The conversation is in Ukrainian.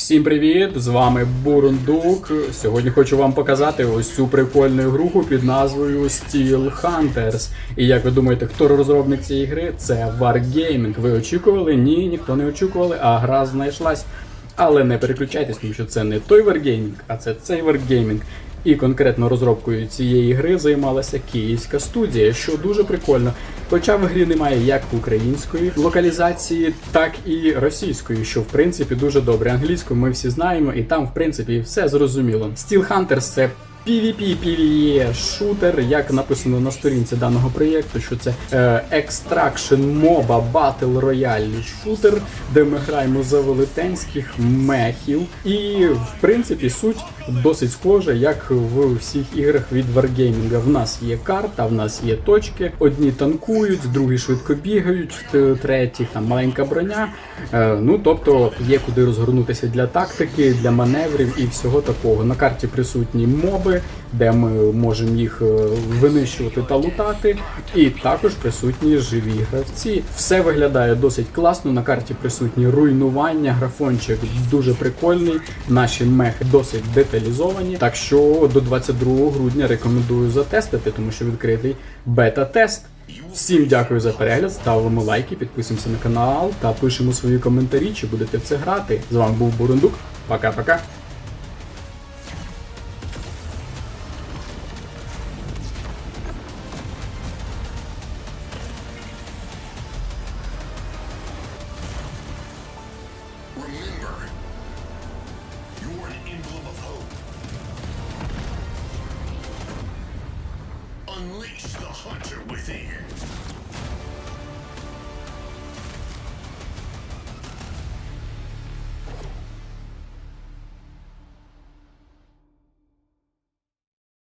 Всім привіт! З вами Бурундук. Сьогодні хочу вам показати ось цю прикольну гру під назвою Steel Hunters. І як ви думаєте, хто розробник цієї гри? Це Wargaming. Ви очікували? Ні, ніхто не очікували, а гра знайшлась. Але не переключайтесь, тому що це не той Wargaming, а це цей Wargaming. І конкретно розробкою цієї гри займалася київська студія, що дуже прикольно. Хоча в грі немає як української локалізації, так і російської, що в принципі дуже добре. Англійську ми всі знаємо, і там, в принципі, все зрозуміло. Steel Hunters це PvP, PvE шутер, як написано на сторінці даного проєкту, що це е, Extraction MOBA Battle Royale шутер, де ми граємо за велетенських мехів. І в принципі суть досить схожа, як в всіх іграх від Wargaming. В нас є карта, в нас є точки. Одні танкують, другі швидко бігають, в т- там маленька броня. Е, ну тобто є куди розгорнутися для тактики, для маневрів і всього такого. На карті присутні моби, де ми можемо їх е, винищувати та лутати. І також присутні живі гравці. Все виглядає досить класно. На карті присутні руйнування, графончик дуже прикольний. Наші мехи досить деталізовані. Так що до 22 грудня рекомендую затестити, тому що відкритий бета-тест. Всім дякую за перегляд, ставимо лайки, підписуємося на канал та пишемо свої коментарі, чи будете в це грати. З вами був Бурундук. Пока-пока. Remember, emblem of hope. Unleash the hunter within.